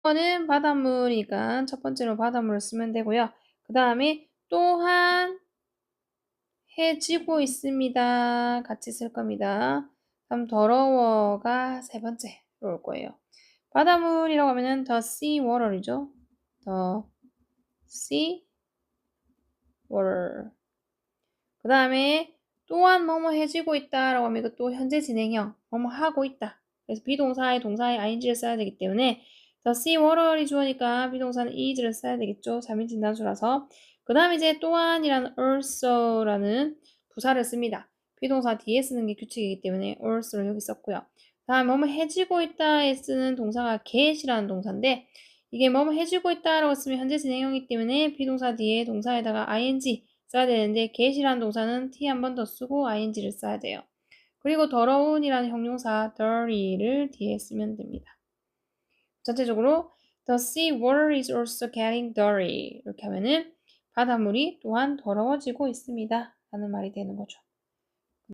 이거는 바닷물이니까 첫 번째로 바닷물을 쓰면 되고요. 그 다음에 또한 해지고 있습니다. 같이 쓸 겁니다. 그럼 더러워가 세 번째로 올 거예요. 바닷물이라고 하면은 the sea water이죠. the sea water. 그 다음에 또한 뭐뭐 해지고 있다라고 하면 이것도 현재 진행형 뭐뭐 하고 있다. 그래서 비동사의 동사의 ing를 써야 되기 때문에 the sea water이 주어니까 비동사는 is를 써야 되겠죠. 3인칭 단수라서. 그 다음에 이제 또한이라는 also라는 부사를 씁니다. 비동사 뒤에 쓰는 게 규칙이기 때문에 also를 여기 썼고요. 다음 뭐뭐 해지고 있다에 쓰는 동사가 get이라는 동사인데 이게 뭐뭐 해지고 있다라고 쓰면 현재 진행형이기 때문에 비동사 뒤에 동사에다가 ing 써야 되는데 get이라는 동사는 t 한 번 더 쓰고 ing를 써야 돼요. 그리고 더러운이라는 형용사 dirty를 뒤에 쓰면 됩니다. 전체적으로 the sea water is also getting dirty 이렇게 하면은 바닷물이 또한 더러워지고 있습니다. 라는 말이 되는 거죠.